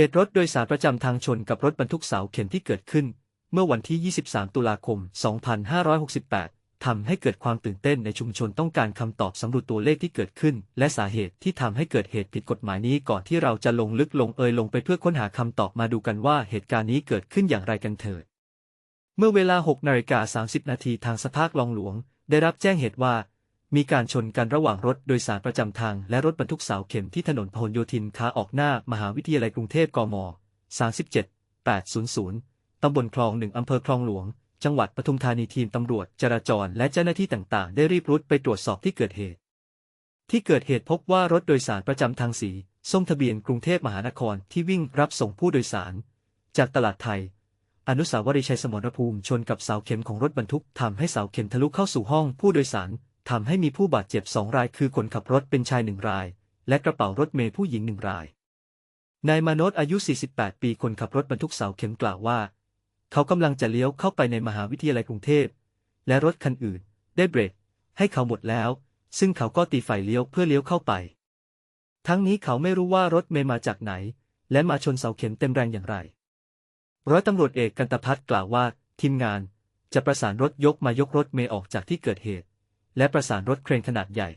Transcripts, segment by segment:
เหตุรถโดยสารประจำทางชนกับรถบรรทุกเสาเข็มที่เกิดขึ้น เมื่อวันที่ 23 ตุลาคม 2568 ทำให้เกิดความตื่นเต้นในชุมชนต้องการคำตอบสำรวจตัวเลขที่เกิดขึ้น และสาเหตุที่ทำให้เกิดเหตุผิดกฎหมายนี้ก่อนที่เราจะลงลึกลงเอยลงไปเพื่อค้นหาคำตอบมาดูกันว่าเหตุการณ์นี้เกิดขึ้นอย่างไรกันเถิด เมื่อเวลา6นาฬิกา30 นาทีทางสภาคลองหลวง ได้รับแจ้งเหตุว่า มีการชนกันระหว่างรถโดยสารประจำทางและรถบรรทุกเสาเข็มที่ถนนพหลโยธินขาออกหน้ามหาวิทยาลัยกรุงเทพกม 37 800 ตำบลคลองหนึ่งอำเภอคลองหลวง จังหวัดปทุมธานีทีมตำรวจจราจรและเจ้าหน้าที่ต่างๆ ได้รีบรุดไปตรวจสอบที่เกิดเหตุ ที่เกิดเหตุพบว่ารถโดยสารประจำทางสีส้มทะเบียนกรุงเทพมหานครที่วิ่งรับส่งผู้โดยสาร จากตลาดไทย อนุสาวรีย์ชัยสมรภูมิชนกับเสาเข็มของรถบรรทุกทำให้เสาเข็มทะลุเข้าสู่ห้องผู้โดยสาร ทำให้มีผู้บาดเจ็บสองรายคือคนขับรถเป็นชายหนึ่งราย และกระเป๋ารถเมย์ผู้หญิงหนึ่งราย นายมานพอายุ 48 ปีคนขับรถบรรทุกเสาเข็มกล่าวว่า เขากำลังจะเลี้ยวเข้าไปในมหาวิทยาลัยกรุงเทพ และรถคันอื่น ได้เบรก ให้เขาหมดแล้ว ซึ่งเขาก็ตีไฟเลี้ยวเพื่อเลี้ยวเข้าไป ทั้งนี้เขาไม่รู้ว่ารถเมย์มาจากไหน และมาชนเสาเข็มเต็มแรงอย่างไร ร้อยตำรวจเอกกันตพัฒน์กล่าวว่าทีมงานจะประสานรถยกมายกรถเมย์ออกจากที่เกิดเหตุ และประสานรถเครนขนาดใหญ่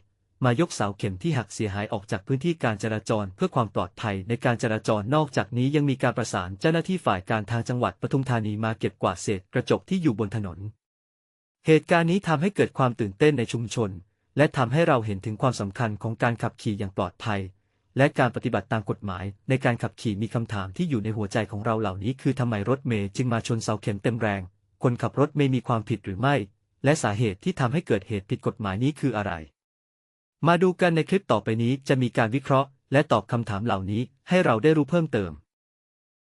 มายกเสาเข็มที่หักเสียหายออกจากพื้นที่การจราจรเพื่อความปลอดภัยในการจราจรนอกจากนี้ยังมีการประสานเจ้าหน้าที่ฝ่ายการทางจังหวัดปทุมธานีมาเก็บกวาดเศษกระจกที่อยู่บนถนน เหตุการณ์นี้ทำให้เกิดความตื่นเต้นในชุมชน และทำให้เราเห็นถึงความสำคัญของการขับขี่อย่างปลอดภัย และการปฏิบัติตามกฎหมาย ในการขับขี่มีคำถามที่อยู่ในหัวใจของเราเหล่านี้ คือทำไมรถเมย์จึงมาชนเสาเข็มเต็มแรง คนขับรถเมย์มีความผิดหรือไม่ และสาเหตุที่ทำให้เกิดเหตุผิดกฎหมายนี้คืออะไร มาดูกันในคลิปต่อไปนี้จะมีการวิเคราะห์ และตอบคำถามเหล่านี้ให้เราได้รู้เพิ่มเติม